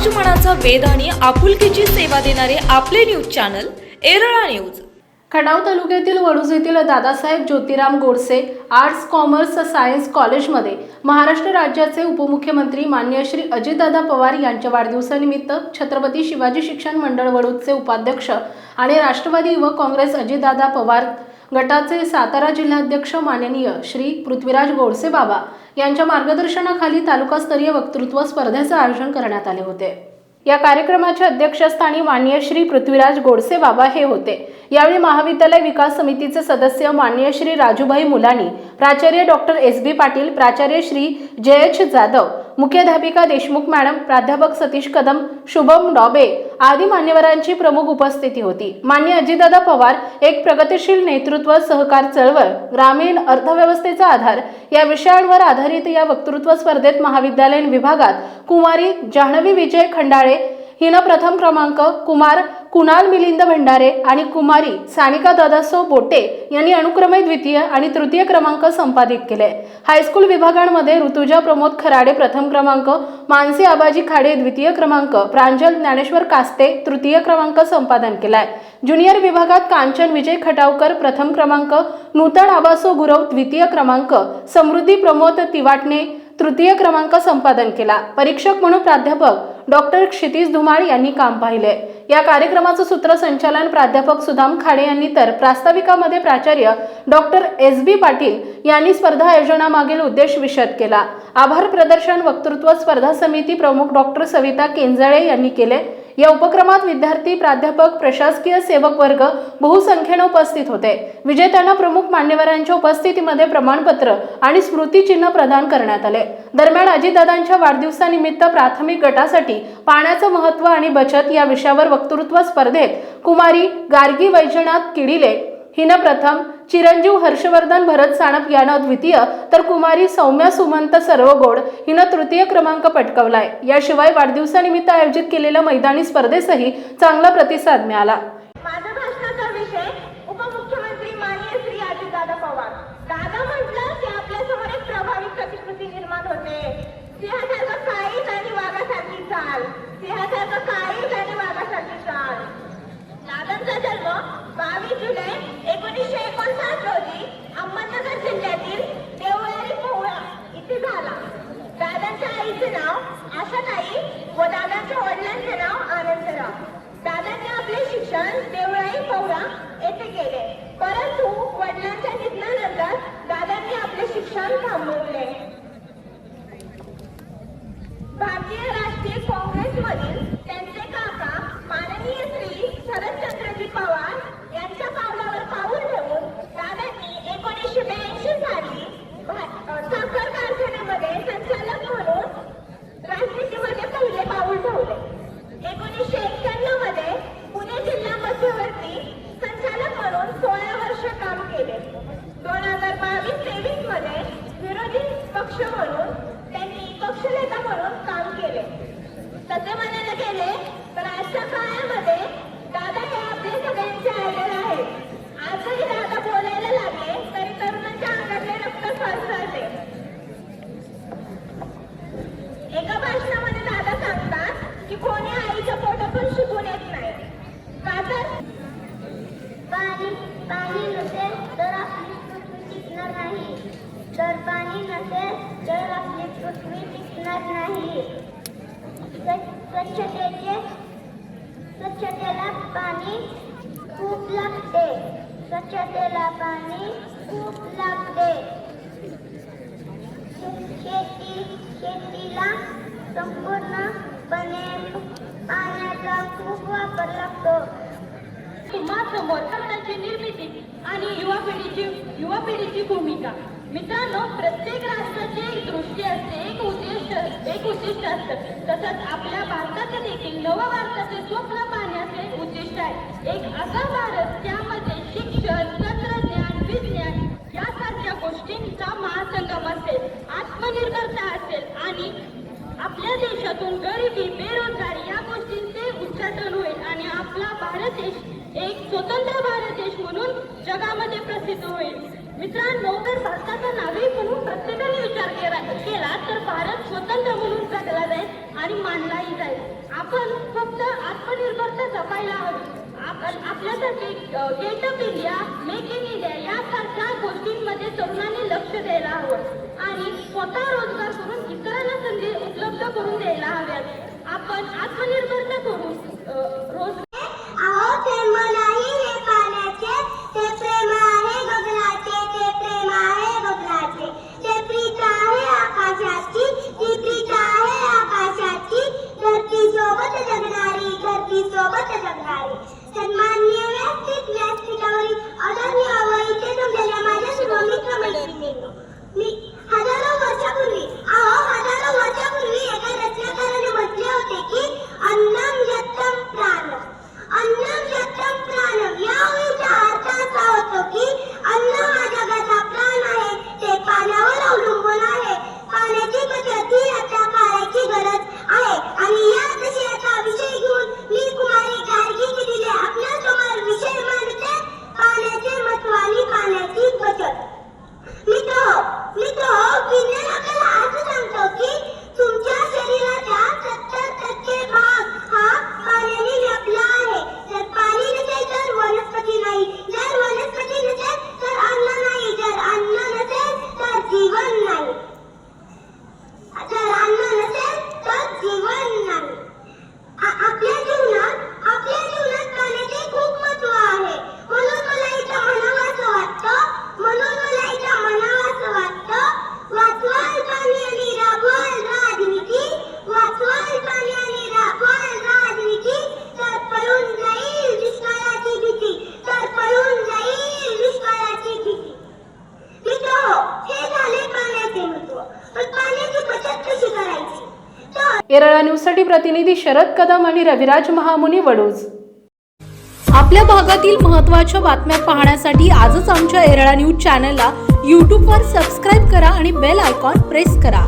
समाजमनाचा वेध आणि आपुलकीची सेवा देणारे आपले news channel Erala news. Khatav तालुक्यातील वडूज येथील Dadasaheb Jyotiram Godse arts commerce science कॉलेजमध्ये महाराष्ट्र राज्याचे उपमुख्यमंत्री मान्य श्री अजितदादा पवार यांच्या वाढदिवसानिमित्त छत्रपती शिवाजी शिक्षण मंडळ वडूजचे उपाध्यक्ष आणि राष्ट्रवादी युवक काँग्रेस अजितदादा पवार गटाचे सातारा जिल्हाध्यक्ष माननीय श्री पृथ्वीराज गोडसे बाबा यांच्या मार्गदर्शनाखाली तालुकास्तरीय वक्तृत्व स्पर्धेचे आयोजन करण्यात आले होते. या कार्यक्रमाच्या अध्यक्षस्थानी मान्य श्री पृथ्वीराज गोडसे बाबा हे होते. यावेळी महाविद्यालय विकास समितीचे सदस्य मान्य श्री राजूभाई मुलानी प्राचार्य डॉक्टर एस बी पाटील प्राचार्य श्री जयच जाधव मुख्याध्यापिका देशमुख मॅडम प्राध्यापक सतीश कदम शुभम डॉबे आदी मान्यवरांची प्रमुख उपस्थिती होती. मान्य अजितदादा पवार एक प्रगतिशील नेतृत्व सहकार चळवळ ग्रामीण अर्थव्यवस्थेचा आधार या विषयांवर आधारित या वक्तृत्व स्पर्धेत महाविद्यालयीन विभागात कुमारी जान्हवी विजय खंडाळे हिनं प्रथम क्रमांक कुमार कुणाल मिलिंद भंडारे आणि कुमारी सानिका दादासो बोटे यांनी अनुक्रमे द्वितीय आणि तृतीय क्रमांक संपादित केले. हायस्कूल विभागांमध्ये ऋतुजा प्रमोद खराडे प्रथम क्रमांक मानसी आबाजी खाडे द्वितीय क्रमांक प्रांजल ज्ञानेश्वर कास्ते तृतीय क्रमांक संपादन केलाय. ज्युनियर विभागात कांचन विजय खटावकर प्रथम क्रमांक नूतन आबासो गुरव द्वितीय क्रमांक समृद्धी प्रमोद तिवाटणे तृतीय क्रमांक संपादन केला. परीक्षक म्हणून प्राध्यापक डॉक्टर क्षितिज धुमाळ यांनी काम पाहिले या कार्यक्रमाचं सूत्रसंचालन प्राध्यापक सुदाम खाडे यांनी तर प्रास्ताविकामध्ये प्राचार्य डॉक्टर एस बी पाटील यांनी स्पर्धा आयोजनामागील उद्देश विशद केला. आभार प्रदर्शन वक्तृत्व स्पर्धा समिती प्रमुख डॉक्टर सविता केंजळे यांनी केले. या उपक्रमात विद्यार्थी प्राध्यापक प्रशासकीय सेवक वर्ग बहुसंख्येने उपस्थित होते. विजेत्यांना प्रमुख मान्यवरांच्या उपस्थितीमध्ये प्रमाणपत्र आणि स्मृतिचिन्ह प्रदान करण्यात आले. दरम्यान अजितदादांच्या वाढदिवसानिमित्त प्राथमिक गटासाठी पाण्याचं महत्त्व आणि बचत या विषयावर वक्तृत्व स्पर्धेत कुमारी गार्गी वैजनाथ किडिले हिनं प्रथम चिरंजीव हर्षवर्धन भरत साणप यानं द्वितीय तर कुमारी सौम्या सुमंत सर्वगोड हिनं तृतीय क्रमांक पटकावलाय. याशिवाय वाढदिवसानिमित्त आयोजित केलेल्या मैदानी स्पर्धेसही चांगला प्रतिसाद मिळाला. बावीस जुलै एकोणीसशे एकोणसाठ रोजी अहमदनगर जिल्ह्यातील देवळारी पोहळा इथे झाला. दादांच्या आईचे नाव आशाताई व दादांच्या वडिलांचे नाव आनंदराव. दादांनी आपले शिक्षण देव पाणी नसेल तर आपली पृथ्वी टिकणार नाही. तर पाणी नसेल तर आपली पृथ्वी टिकणार नाही. स्वच्छतेचे स्वच्छतेला पाणी खूप लागते. स्वच्छतेला पाणी खूप लागते. शेती शेतीला संपूर्णपणे पाण्याचा खूप वापर लागतो. समाजसमोर तरुणांची निर्मिती आणि युवा पिढीची युवा पिढीची भूमिका. मित्रांनो प्रत्येक राष्ट्राची एक दृष्टी असते एक उद्दिष्ट एक उद्दिष्ट असतं. तसंच आपल्या भारताचं देखील नव भारताचे स्वप्न पाहण्याचे उद्दिष्ट आहे. एक असा भारत त्यामध्ये शिक्षण तंत्रज्ञान विज्ञान यासारख्या गोष्टींचा महासंगम असेल आत्मनिर्भरता असेल आणि आपल्या देशातून गरिबी बेरोजगारी या गोष्टींचे उच्चाटन होईल आणि आपला भारत देश एक स्वतंत्र भारत देश म्हणून जगामध्ये प्रसिद्ध होईल. मित्रांनो तर भारताचा नागरिक म्हणून प्रत्येकाने विचार केला केला तर भारत स्वतंत्र म्हणून जगला जाईल आणि मानलाही जाईल. आपण फक्त आत्मनिर्भरता जपायला हवी. आपण आपल्यासाठी get up India make in India यासारख्या गोष्टींमध्ये तरुणांनी लक्ष द्यायला हवं आणि स्वतः रोजगार करून इतरांना संधी उपलब्ध करून द्यायला हव्यात. आपण आत्मनिर्भरता करून रोज रोजगार येरळा न्यूजसाठी प्रतिनिधी शरद कदम आणि रविराज महामुनी वडूज. आपल्या भागातील महत्त्वाच्या बातम्या पाहण्यासाठी आजच आमच्या येरळा न्यूज चॅनलला यूट्यूबवर सबस्क्राईब करा आणि बेल आयकॉन प्रेस करा.